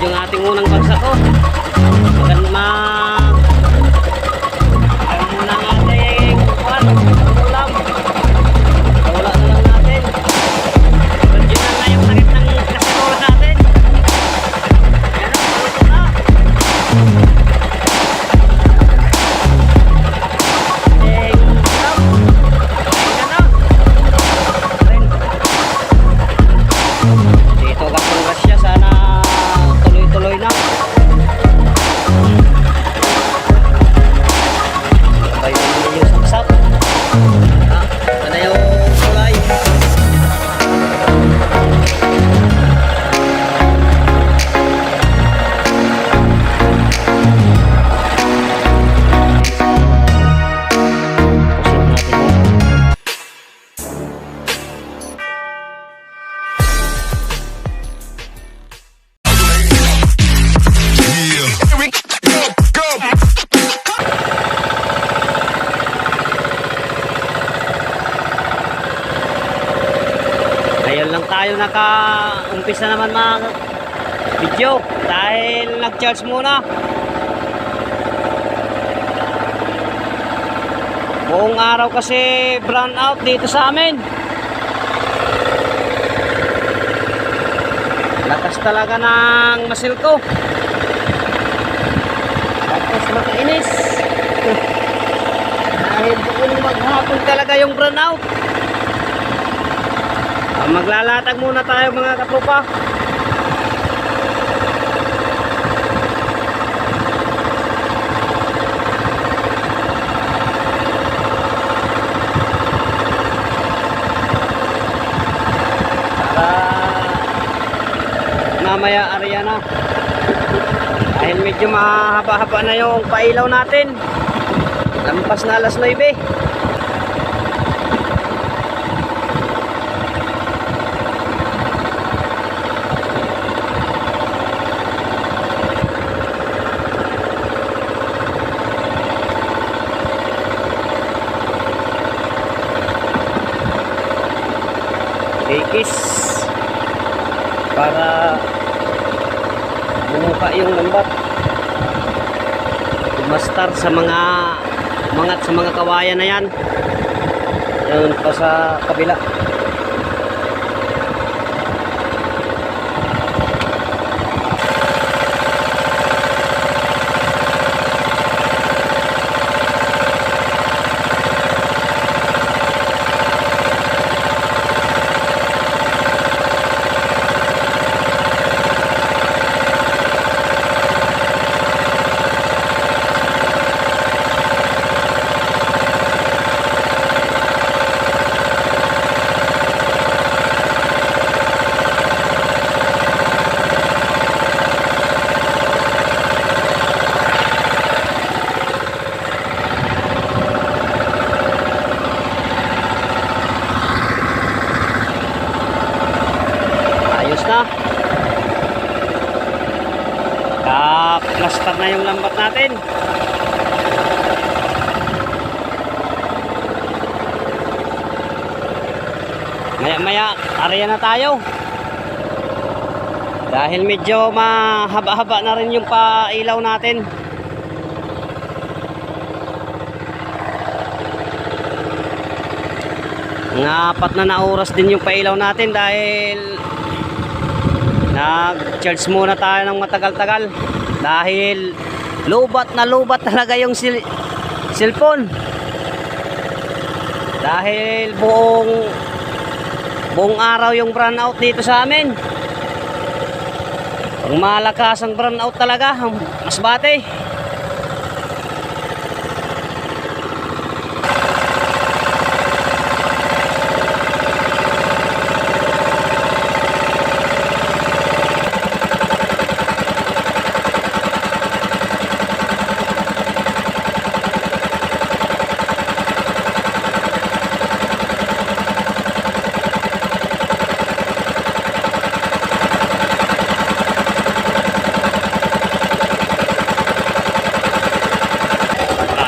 yung ating unang bagsak ko. Naka-umpisa naman mga video dahil nag-charge muna. Buong araw kasi brown out dito sa amin. Lakas talaga ng masil ko. Tapos makainis. dahil doon maghapon talaga yung brown out. Maglalatag muna tayo mga. Para mamaya Ariana. Dahil medyo mahaba-haba na yung pailaw natin. Lampas na alas 9. Kikis para bumuka yung lambat mastar sa mga mangat sa mga kawayan na yan. Yun pa sa kabila ayos na ka-plaster na yung lambat natin maya maya area na tayo. Dahil medyo mahaba-haba na rin yung pailaw natin. Mga apat na na oras din yung pailaw natin dahil nag-charge muna tayo ng matagal-tagal. Dahil lubat na lubat talaga yung sil cellphone. Dahil buong buong araw yung brownout dito sa amin. Ang malakas ang brownout talaga mas bate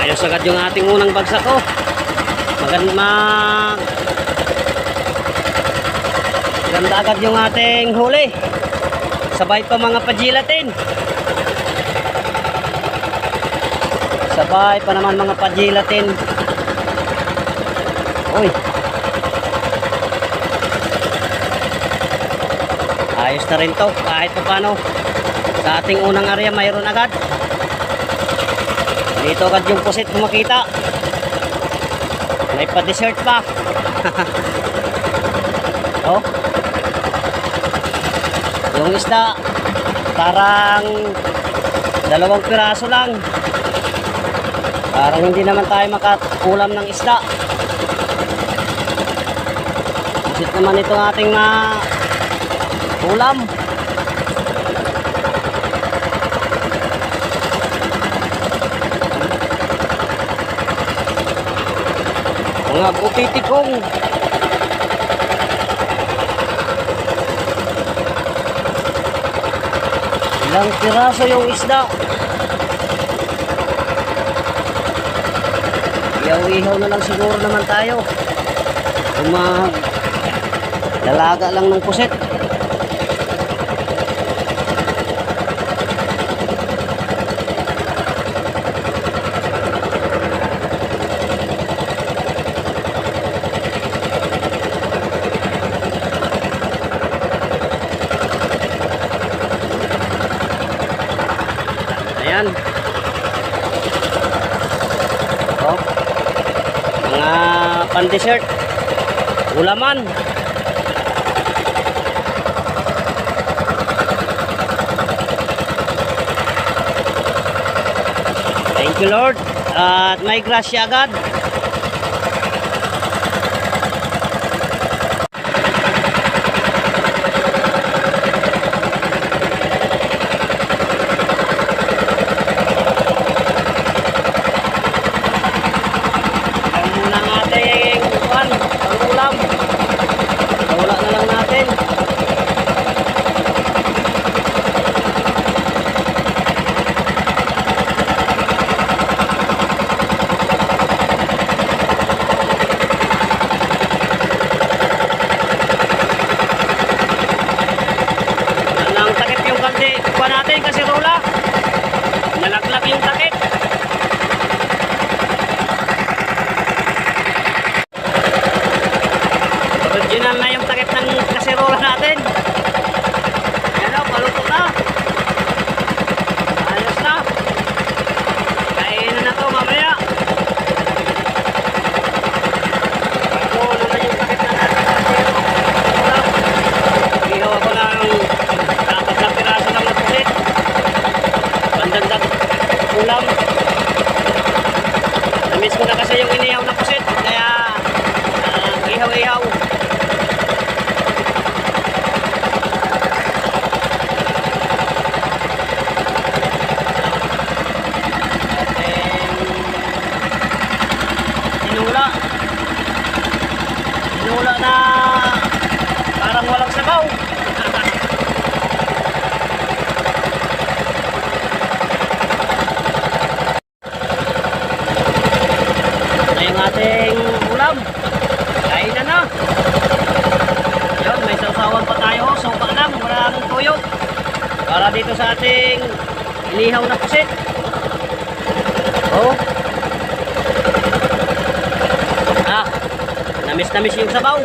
Ayos agad yung ating unang bagsak ko. Maganda mag... Maganda agad yung ating huli. Sabay pa mga pajilatin. Sabay pa naman mga pajilatin. Uy. Ayos na rin to kahit pa paano. Sa ating unang area mayroon agad. Dito agad yung pusit kumakita. May pa-dessert pa. oh. Yung isda, parang dalawang piraso lang. Parang hindi naman tayo makakulam ng isda. Pusit naman itong ating ma ulam. Mga butitikong. Ilang piraso yung isda. Ihaw-ihaw na lang siguro naman tayo. Kung dalaga lang ng puset. Pan-dessert. Ulaman. Thank you Lord. At may grasya agad. Kasi yung inihaw na pusit. Kaya ah, ihaw-ihaw. Tinula. Tinula na parang walang sabaw. Ito na yung ating ulam. Kain na na. Yun, may sausawan pa tayo. Suka lang, walang tuyo. Para dito sa ating inihaw na pusit. Oh. Ah, namis-namis yung sabaw.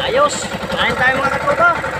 Ayos. Kain tayo mga katuba.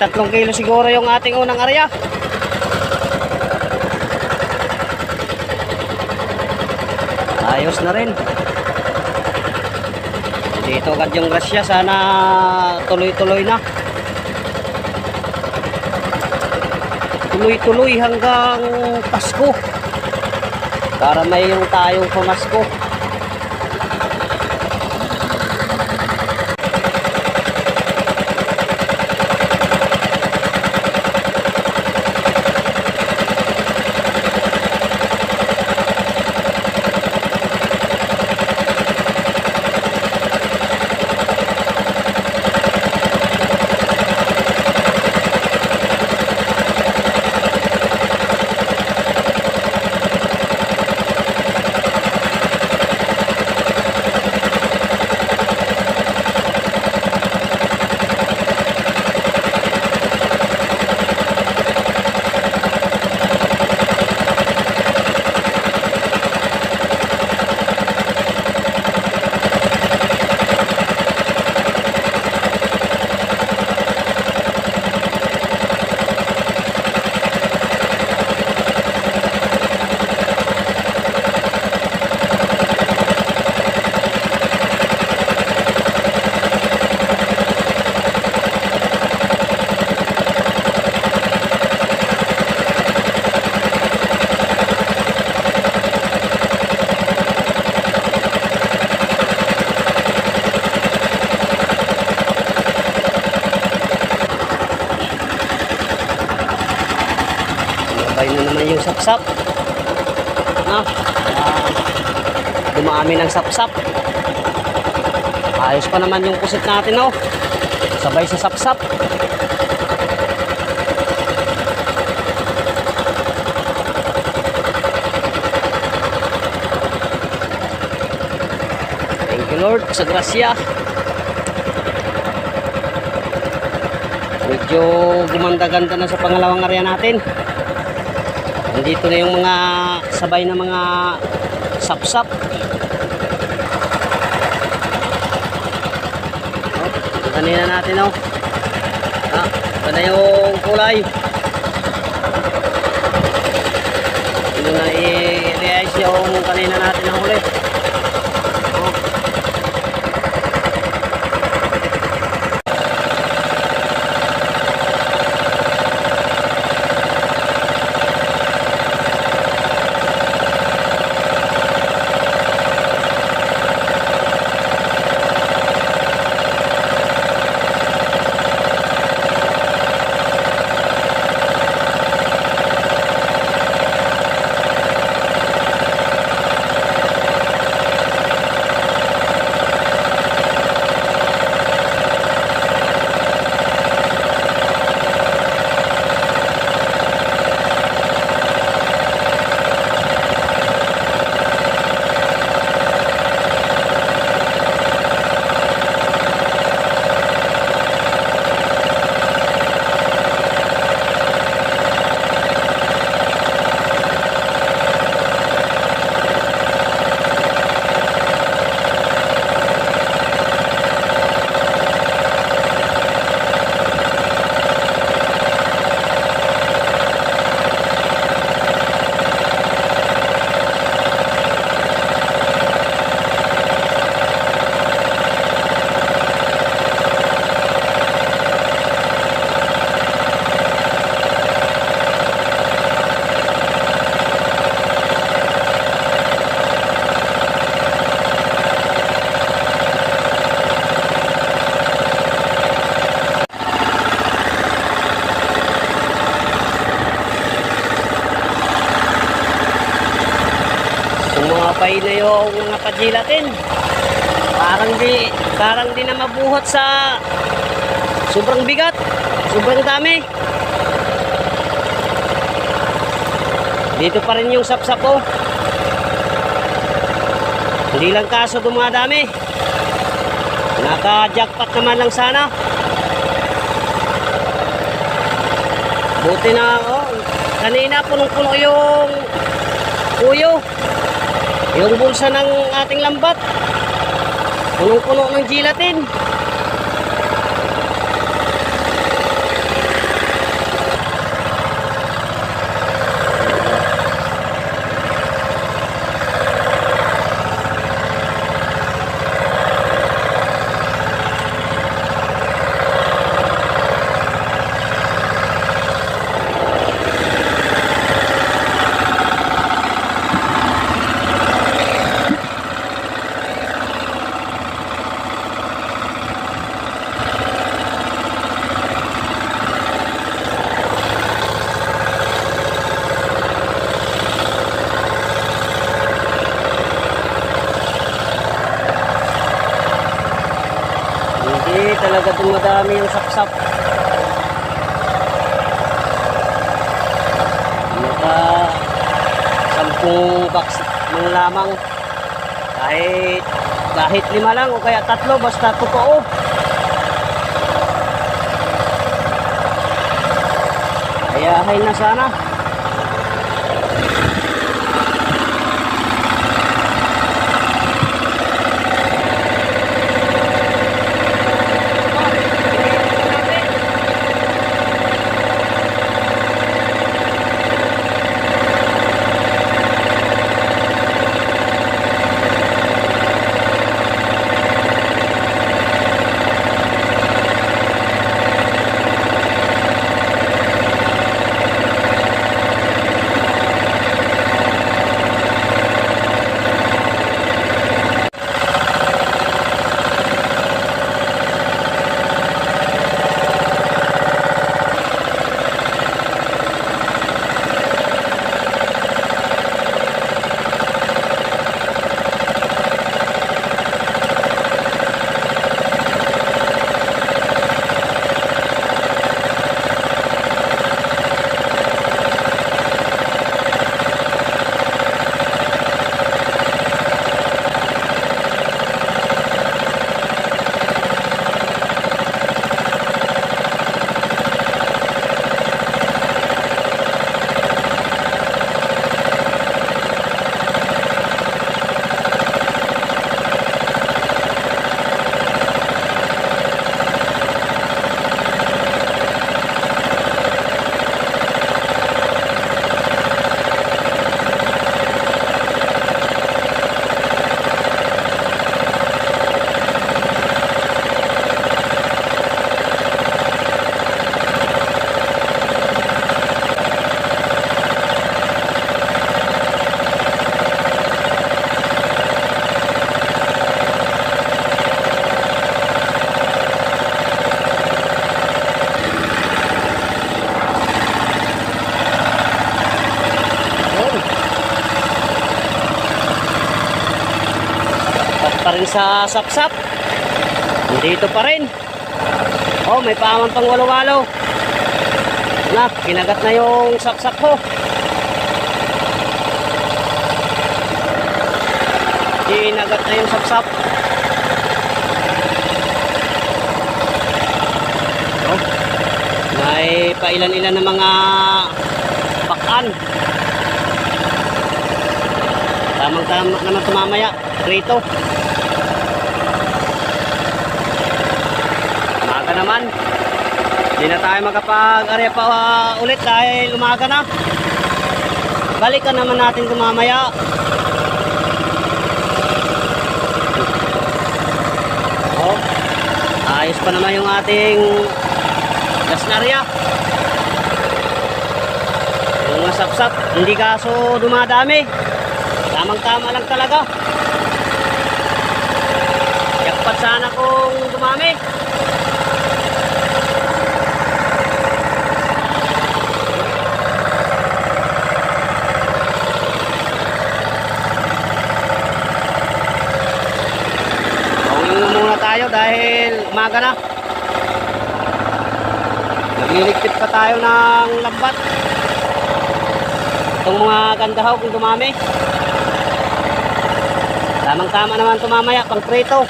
Tatlong kilo siguro yung ating unang area. Ayos na rin. Dito agad yung grasya. Sana tuloy-tuloy na. Tuloy-tuloy hanggang Pasko. Para may yung tayong pamasko. Sabay na naman yung sapsap. Ah, ah, dumami ng sapsap. Ayos pa naman yung pusit natin, oh. Sabay sa sapsap. Thank you, Lord, sa grasya. Medyo gumanda-ganda na sa pangalawang area natin. Nandito na yung mga sabay na mga sapsap. Oh, kanina natin oh. Ah, ito na yung kulay. Ito na i-realize yung kanina natin na huli. Oh. Yung mga pajilatin. Parang di, parang di na mabuhat sa sobrang bigat. Sobrang dami. Dito pa rin yung sapsap ko. Hindi lang kaso dumadami. Naka-jackpot naman lang sana. Buti na, oh, kanina punong-puno yung kuyo. Yung bulsa ng ating lambat. Punong-puno ng gelatin. Hindi talaga dumadami yung sapsap. Naka sampung box man lamang. Kahit kahit lima lang o kaya tatlo basta totoo. Ayahay na sana. Sa sapsap. Dito pa rin. Oh, may paaman pang walo-walo. Na, kinagat na yung sapsap ko. Kinagat na yung sapsap. Oh, may pailan-ilan na mga pakan. Tamang-tama naman tumamaya. Rito. Umaga naman. Hindi na tayo makapag-area pa uh, ulit dahil umaga na. Balikan naman natin tumamaya. Oh, ayos pa naman yung ating gasnarya. Yung mga sapsap, hindi kaso dumadami. Tamang-tama lang talaga. Yakpat sana kung dumami. Pauwi na muna tayo dahil umaga na. Nagliligtip pa tayo ng lambat. Itong mga gandahaw kung dumami. Tamang-tama naman tumamaya, pang prito.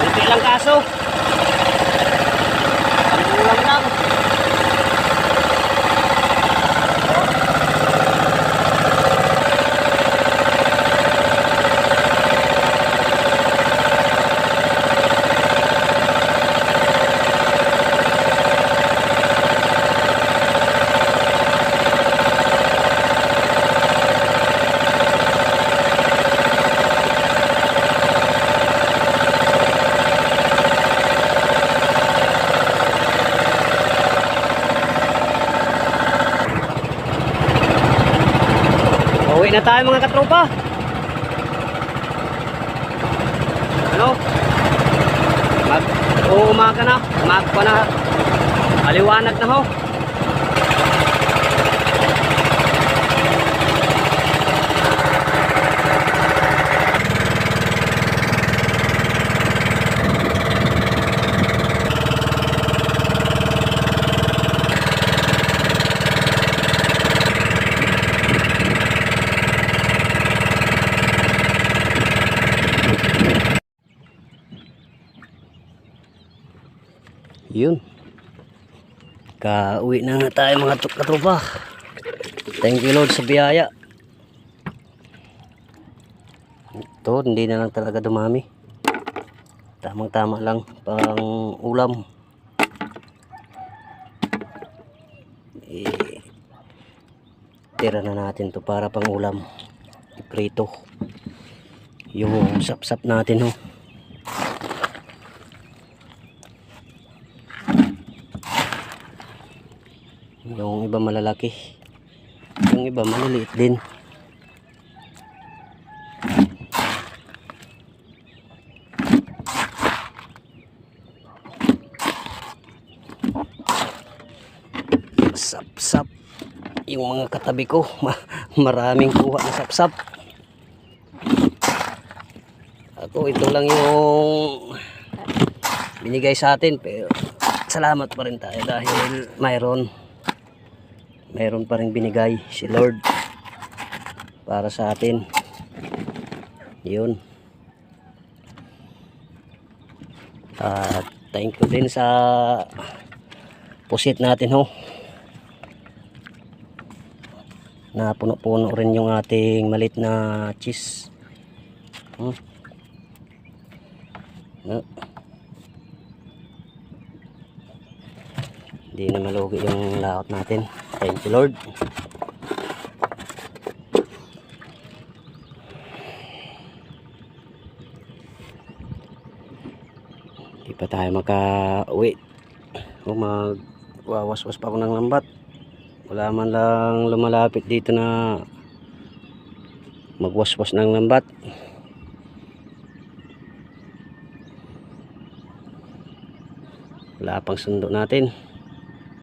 Kunti lang kaso. Pang lang. Uwi na tayo mga katropa. Ano? Mag umaga na. Umaga pa na. Maliwanag na ho. Yun. Kauwi na nga tayo mga tro- katropa. Thank you Lord sa biyaya. Ito, hindi na lang talaga dumami. Tamang tama lang pang ulam. Eh, tira na natin to para pang ulam. Iprito. Yung sap-sap natin ho. Yung iba malalaki. Yung iba maliliit din. Sap-sap. Yung mga katabi ko, ma maraming kuha na sap-sap. Ako, ito lang yung binigay sa atin. Pero salamat pa rin tayo dahil mayroon mayroon pa rin binigay si Lord para sa atin. Yun. At thank you din sa pusit natin ho. Na puno-puno rin yung ating malit na cheese. Hmm. No. Hindi na malugi yung laot natin. Thank you Lord. Hindi pa tayo maka-uwi. O mag wawaswas pa ako ng lambat. Wala man lang lumalapit dito na magwaswas ng lambat. Wala pang sundo natin.